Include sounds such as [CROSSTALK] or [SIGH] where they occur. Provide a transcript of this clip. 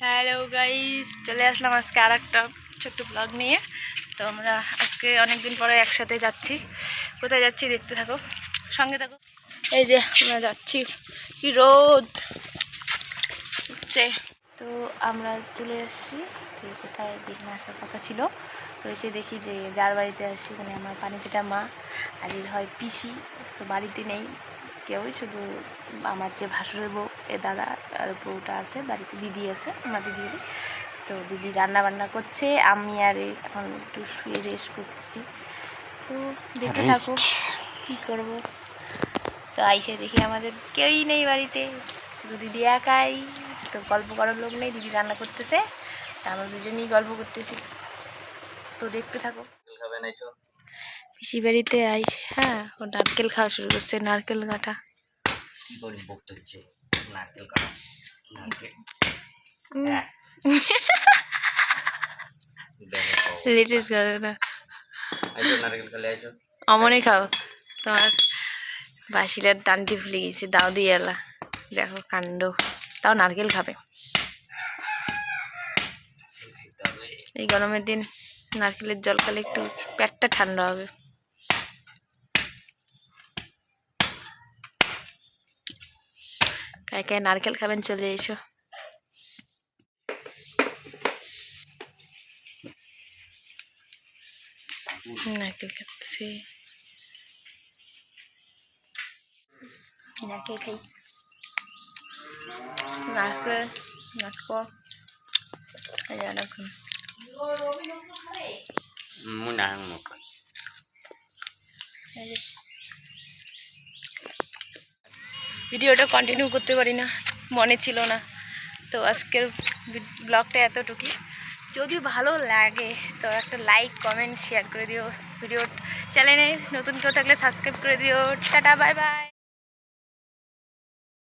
Hello guys, চলে আসলাম আজকে আর একটা ছোট্ট ব্লগ নিয়ে। তো আমরা আজকে অনেক দিন পরে একসাথে যাচ্ছি। কোথায় যাচ্ছি দেখতে থাকো, সঙ্গে থাকো। এই যে আমরা যাচ্ছি, কি রোদ তো আমরা চলে এসেছি যে কোথায় যেখানে আসার কথা ছিল। তো এসে দেখি যে যার বাড়িতে আসি মানে আমার পানিচিটা মা। আর হয় পিসি, তো বাড়িতে নেই। কেউই শুধু আমার যে ভাসুরের বউ এ দাদা আর বউটা আছে বাড়িতে দিদি আছে আমার দিদি তো দিদি রান্না বান্না করছে আমি আর এখন একটু শুয়ে রেস্ট করতেছি। তো দেখতে থাকো কী করব? তো আইসে দেখি আমাদের কেউই নেই বাড়িতে শুধু দিদি একাই। তো গল্প করার লোক নেই দিদি রান্না করতেছে তা আমরা দুজনেই গল্প করতেছি। তো দেখতে থাকো। খাবেন পিসি বাড়িতে আই হ্যাঁ ও নারকেল খাওয়া শুরু করছে নারকেল কাটা। কি করে বকতে হচ্ছে নারকেল কাটা নারকেল। উম, হ্যাঁ। [LAUGHS] লেটেস্ট এসো নারকেল অমনই খাও। তোমার বাসিলার টানটি ভুলে গেছে দাও দিয়ে এলা। দেখো কাণ্ড। তাও নারকেল খাবে। এই গরমের দিন নারকেলের জল খেলে একটু পেটটা ঠান্ডা হবে। কায় নারকেল খাবেন চলে এসো নারকেল খাচ্ছি নারকেল খাই নারকেল নারকেল মুখ এই যে। ভিডিওটা কন্টিনিউ করতে পারি না, মনে ছিল না। তো আজকের ব্লগটা এতটুকুই। যদি ভালো লাগে, তো একটা লাইক কমেন্ট শেয়ার করে দিও। ভিডিও চ্যানেলে নতুন কেউ থাকলে সাবস্ক্রাইব করে দিও। Tata bye bye